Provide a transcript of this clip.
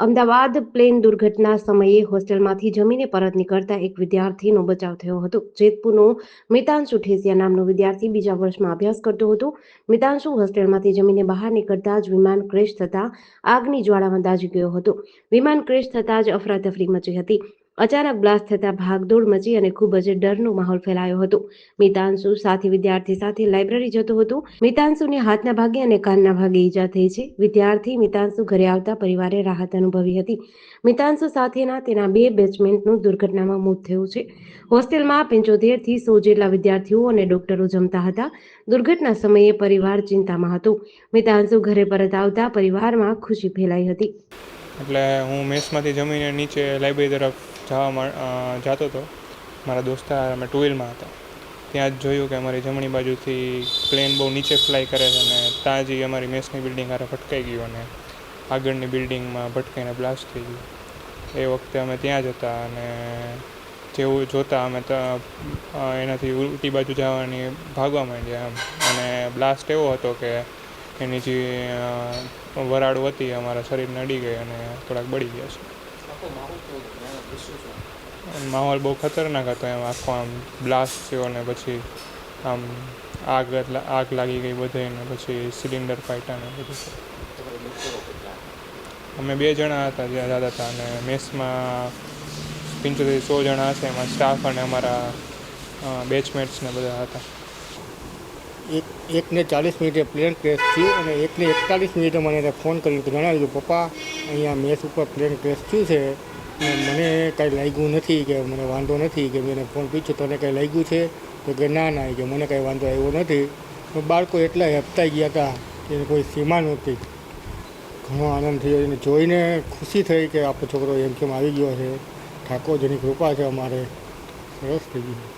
Ahmedabad plane દુર્ઘટના સમયે હોસ્ટેલમાંથી જમીને પરત નીકળતા એક વિદ્યાર્થીનો બચાવ થયો હતો. જેતપુરનો મિતાંશુ ઠેસિયા નામનો વિદ્યાર્થી બીજા વર્ષમાં અભ્યાસ કરતો હતો. મિતાંશુ હોસ્ટેલમાંથી જમીને બહાર નીકળતા જ વિમાન ક્રેશ થતા આગની જ્વાળામાં દાજી ગયો હતો. વિમાન ક્રેશ થતા જ અફરાતફરી મચી હતી. અચાનક બ્લાસ્ટ થતા ભાગદોડ મચી અને ખૂબ જ ડરનો માહોલ ફેલાયો હતો. મિતાંશુ સાથી વિદ્યાર્થી સાથે લાઇબ્રેરી જતો હતો. મિતાંશુને હાથના ભાગે અને કાનના ભાગે ઈજા થઈ છે. વિદ્યાર્થી મિતાંશુ ઘરે આવતા પરિવારે રાહત અનુભવી હતી. મિતાંશુ સાથેના તેના બે બેચમેન્ટનું દુર્ઘટનામાં મોત થયું છે. હોસ્ટેલમાં પંચોતેરથી સો જેટલા વિદ્યાર્થીઓ અને ડોક્ટરો જમતા હતા. દુર્ઘટના સમયે પરિવાર ચિંતામાં હતો. મિતાંશુ ઘરે પરત આવતા પરિવારમાં ખુશી ફેલાઈ હતી. એટલે હું મેસમાંથી જમીને નીચે લાઇબ્રેરી તરફ જવા જતો હતો મારા દોસ્તાર અમે ટુ વ્હીલમાં હતા. ત્યાં જ જોયું કે અમારી જમણી બાજુથી પ્લેન બહુ નીચે ફ્લાય કરે છે અને ત્યાં જ અમારી મેસની બિલ્ડિંગ હારે ભટકાઈ ગયું અને આગળની બિલ્ડિંગમાં ભટકાઈને બ્લાસ્ટ થઈ ગયું. એ વખતે અમે ત્યાં જ હતા અને જેવું જોતા અમે એનાથી ઉલટી બાજુ જવાની ભાગવા માંડ્યા એમ. અને બ્લાસ્ટ એવો હતો કે એની જે વરાળ હતી અમારા શરીરને અડી ગઈ અને થોડાક બળી ગયા છે. માહોલ બહુ ખતરનાક હતો. એમ આખો આમ બ્લાસ્ટ થયો ને પછી આમ આગ આગ લાગી ગઈ બધે ને પછી સિલિન્ડર ફાટ્યા ને બધું અમે બે જણા હતા જ્યાં જતા હતા અને મેસમાં પંચોતેર સો જણા હશે. એમાં સ્ટાફ અને અમારા બેચમેટ્સ ને બધા હતા. એક એકને ચાલીસ મિનિટે પ્લેન ક્રેશ થયું અને એકને એકતાલીસ મિનિટે મને એને ફોન કર્યો તો જણાવ્યું પપ્પા, અહીંયા મેસ ઉપર પ્લેન ક્રેશ થયું છે ને મને કાંઈ લાગ્યું નથી કે મને વાંધો નથી કે મેં ફોન પૂછ્યો તને કાંઈ લાગ્યું છે? તો કે, ના ના કે મને કાંઈ વાંધો આવ્યો નથી. પણ બાળકો એટલા હેપતાઈ ગયા હતા કે કોઈ સીમા નહોતી. ઘણો આનંદ થયો. એને જોઈને ખુશી થઈ કે, આપણો છોકરો એમ કેમ આવી ગયો છે? ઠાકોરજીની કૃપા છે અમારે. સરસ થઈ ગયું.